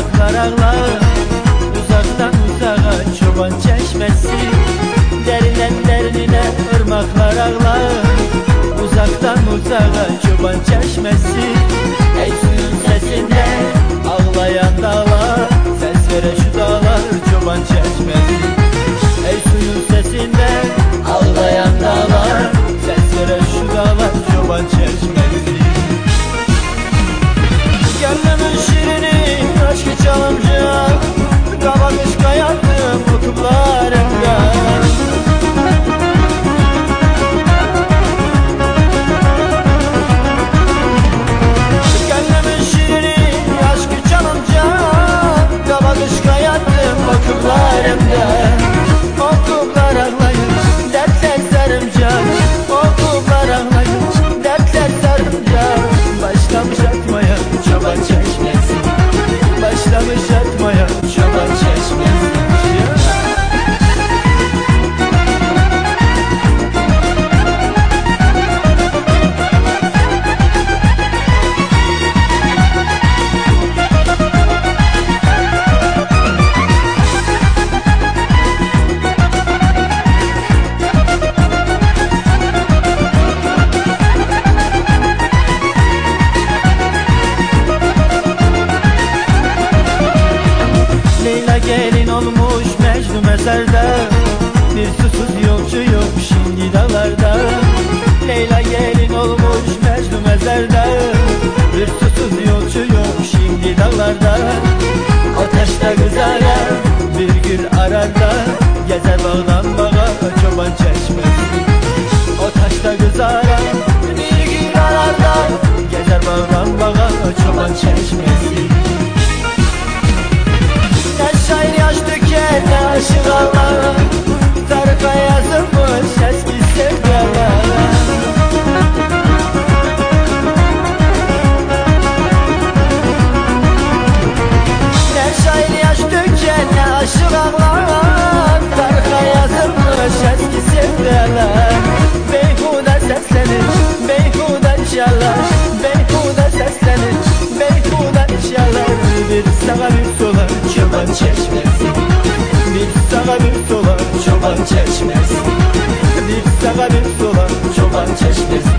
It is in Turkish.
aklar ağlar Uzaktan uzağa çoban çeşmesi Derinden derinine ırmaklar mezarda Bir susuz yokçu yok şimdi dağlarda. Leyla gelin olmuş Mecnun mezarda Bir susuz yolcu yok şimdi dağlarda. Ateşte kızara bir gül ararda Gezer bağdan bağ sağa bir sola çoban çeşmesi. Bir sağa bir sola çoban çeşmesi. Bir sağa bir sola çoban çeşmesi.